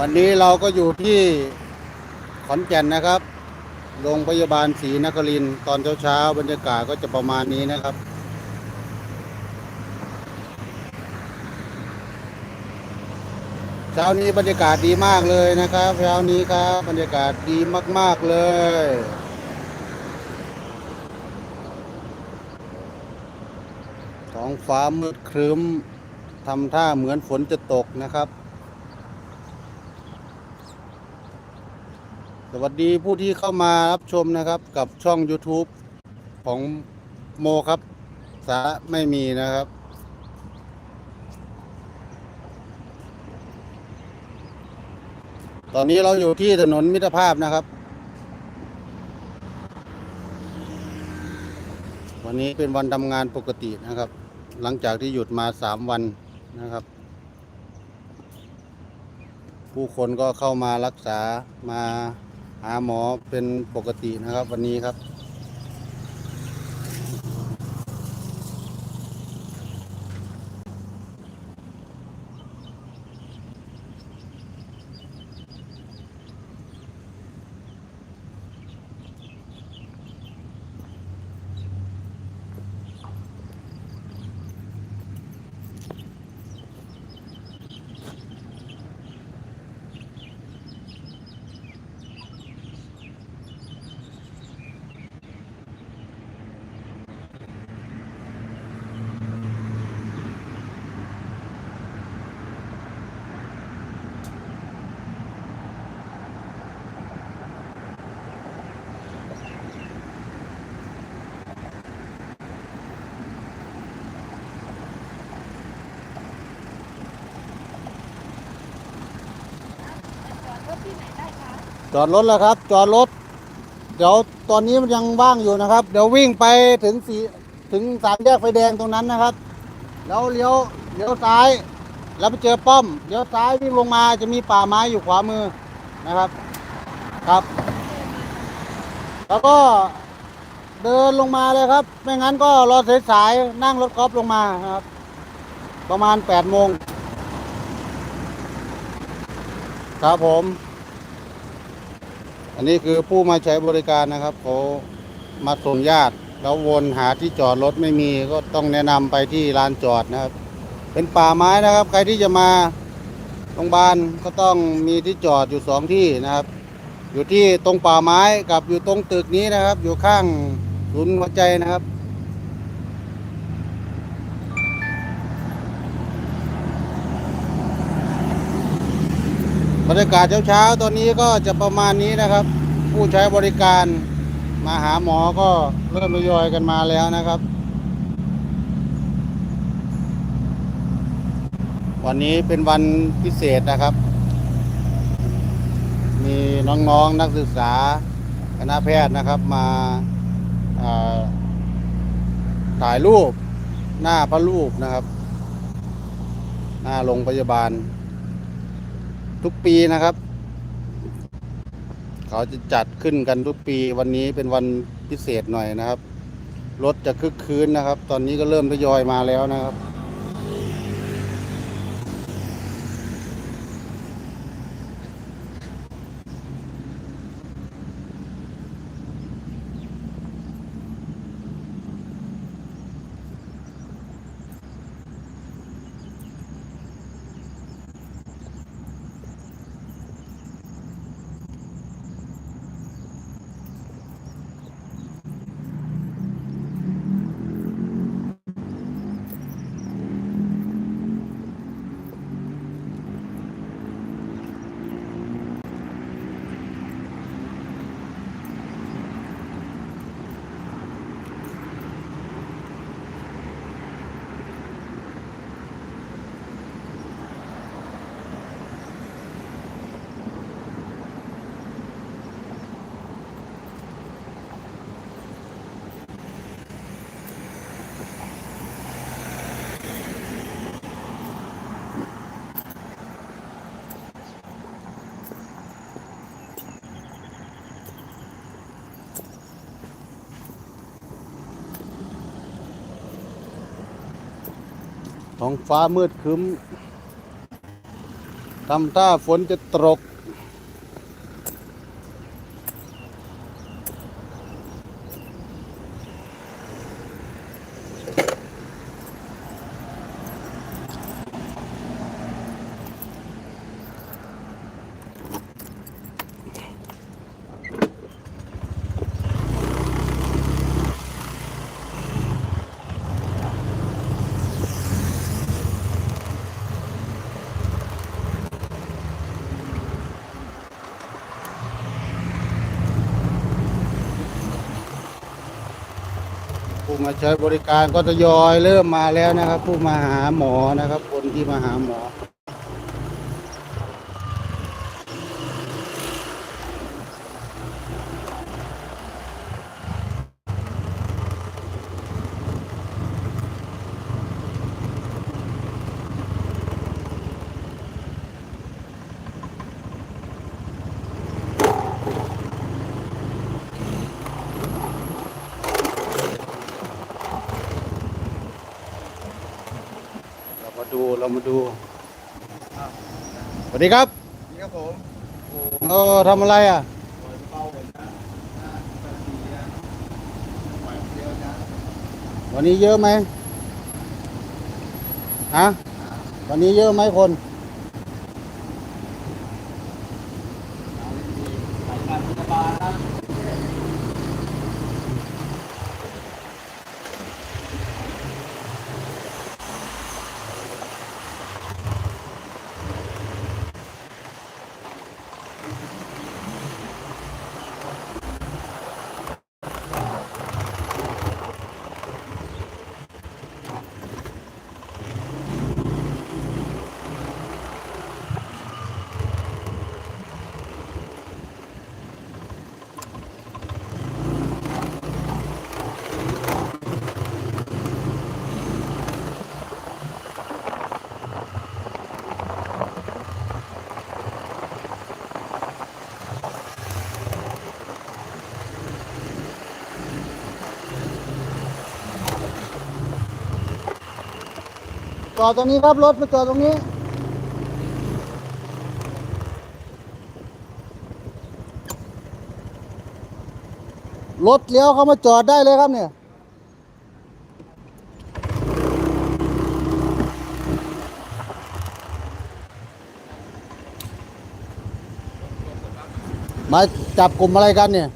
วันนี้เราก็อยู่ที่ขอนแก่นนะครับ โรงพยาบาลศรีนครินตอนเช้าๆบรรยากาศก็จะประมาณนี้นะครับ เช้านี้บรรยากาศดีมากเลยนะครับ เช้านี้ครับบรรยากาศดีมาก ๆ เลยท้องฟ้ามืดครึ้มทำท่าเหมือนฝนจะตกนะครับ สวัสดีผู้ที่เข้ามารับชมนะครับกับช่อง YouTube ของโมครับ สารไม่มีนะครับ ตอนนี้เราอยู่ที่ถนนมิตรภาพนะครับ วันนี้เป็นวันทำงานปกตินะครับ หลังจากที่หยุดมาสามวันนะครับ ผู้คนก็เข้ามารักษามา หาหมอเป็นปกตินะครับ วันนี้ครับ จอดรถแล้วครับ จอดรถ เดี๋ยวตอนนี้มันยังว่างอยู่นะครับ เดี๋ยววิ่งไปถึงสีถึงสามแยกไฟแดงตรงนั้นนะครับ แล้วเลี้ยวเลี้ยวซ้าย แล้วไปเจอป้อมเลี้ยวซ้ายวิ่งลงมาจะมีป่าไม้อยู่ขวามือนะครับ ครับ แล้วก็เดินลงมาเลยครับ ไม่งั้นก็รอสายๆนั่งรถกอล์ฟลงมาครับ ประมาณแปดโมงครับผม อันนี้คือผู้มาใช้บริการนะครับเขามาส่งญาติ แล้ววนหาที่จอดรถไม่มีก็ต้องแนะนำไปที่ลานจอดนะครับ เป็นป่าไม้นะครับ ใครที่จะมาโรงพยาบาลก็ต้องมีที่จอดอยู่สองที่นะครับ อยู่ที่ตรงป่าไม้กับอยู่ตรงตึกนี้นะครับ อยู่ข้างศูนย์หัวใจนะครับ รรยากาศเช้าๆ ตอนนี้ก็จะประมาณนี้นะครับ ผู้ใช้บริการมาหาหมอก็เริ่มทยอยกันมาแล้วนะครับ วันนี้เป็นวันพิเศษนะครับ มีน้องๆนนักศึกษาคณะแพทย์นะครับมาาถ่ายรูปหน้าพระรูปนะครับ หน้าโรงพยาบาล ทุกปีนะครับ เขาจะจัดขึ้นกันทุกปีวันนี้เป็นวันพิเศษหน่อยนะครับ รถจะคึกคืนนะครับ ตอนนี้ก็เริ่มทยอยมาแล้วนะครับ ท้องฟ้ามืดครึ้มทำท่าฝนจะตก ผู้ มาใช้บริการก็ทยอยเริ่มมาแล้วนะครับ ผู้มาหาหมอนะครับ คนที่มาหาหมอ ดูเรามาดูสวัสดีครับนี่ครับผมเออทำอะไรอะปล่อยเบาเหมือนกันห้านาทีนะปล่อยเดียวนะวันนี้เยอะไหมฮะวันนี้เยอะไหมคน อดตรงนี้ครับรถมาจอดตรงนี้ รถเลี้ยวเข้ามาจอดได้เลยครับเนี่ยมาจับกลุ่มอะไรกันเนี่ย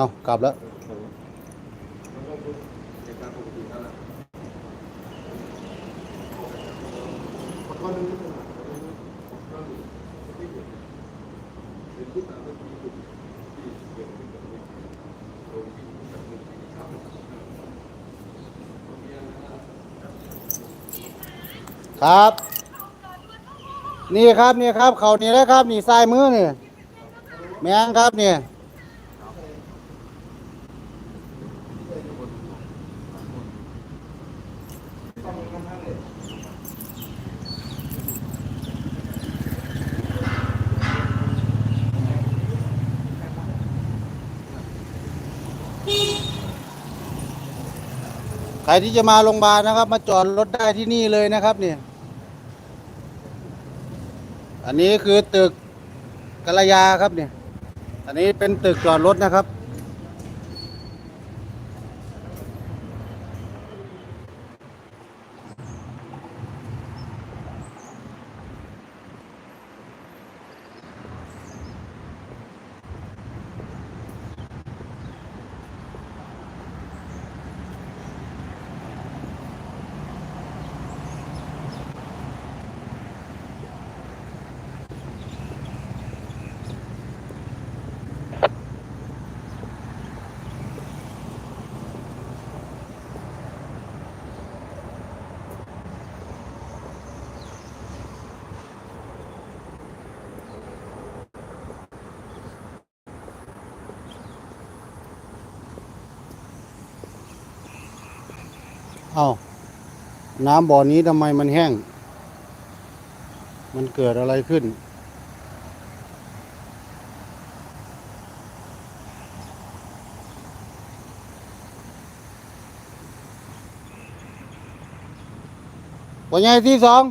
เอากลับแล้วครับ นี่ครับนี่ครับ เขานี่แหล้วครับ นี่ซ้ายมือนี่แมงครับนี่ รที่จะมาโรงพยาบาลนะครับ มาจอดรถได้ที่นี่เลยนะครับเนี่ยอันนี้คือตึกกัลยาครับเนี่ย อันนี้เป็นตึกจอดรถนะครับ เอาน้ำบ่อนี้ทำไมมันแห้ง มันเกิดอะไรขึ้นวันใหญ่ที่สอง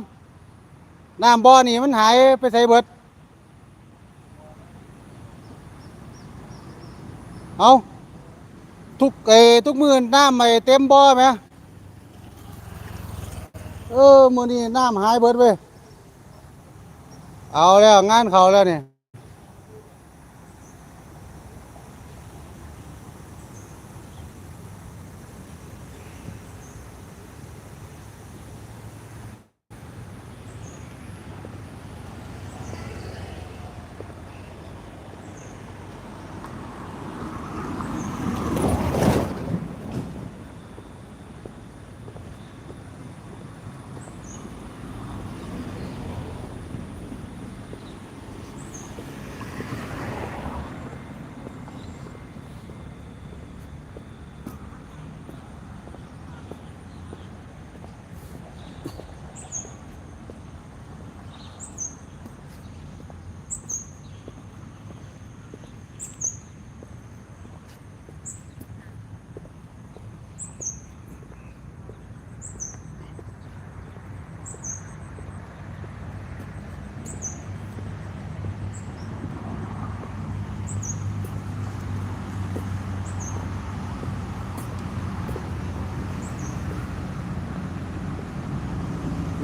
น้ำบ่อนี่มันหายไปใส่เบิด เอาทุกไอ้ทุกมือน้ำไม่เต็มบ่อไหม เออมือนี้น้ำหายเบิดเว้ยเอาแล้วงานเขาแล้วเนี่ย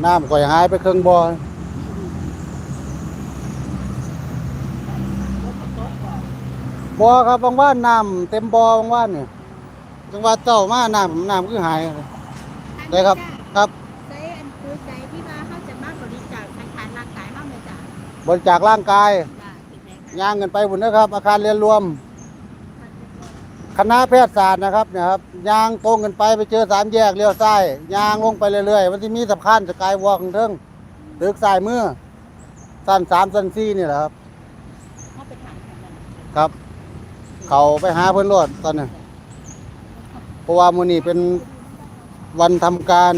น้ำก่อยหายไปครึ่งบ่อบ่อครับบางว่านน้ำเต็มบ่อบางว่านเนี่ยจังหวัดเจ้ามาน้ำน้ำคือหายได้ครับครับใช้อันคือใจที่ว่าเขาจะมาบริจาคสังขารร่างกายเขาไหมจ้ะบริจาคร่างกายจ้ะเป็นไงคะย่างกันไปบุญนะครับ อาคารเรียนรวม คณะแพทยศาสตร์นะครับเนี่ยครับย่างตรงกันไปไปเจอสามแยกเลี้ยวซ้ายย่างลงไปเรื่อยๆมันจะมีสะพานสกายวอล์กเทิงตึกสายมือสั้นสามสั้นสี่นี่แหละครับเขาไปถามกันนั่นครับ เขาไปหาเพื่อนรถตอนนี้เพราะว่ามื้อนี้เป็นวันทำการ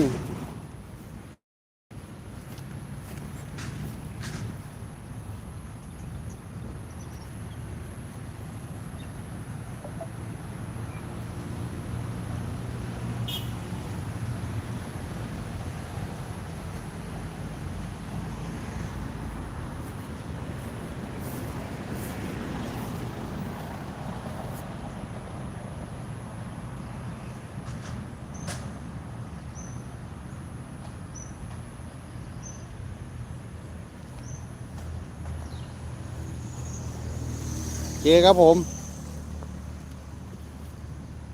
เคครับผม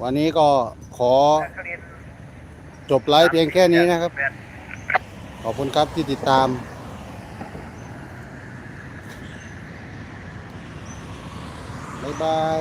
วันนี้ก็ขอจบไลฟ์เพียงแค่นี้นะครับ ขอบคุณครับที่ติดตาม บ๊ายบาย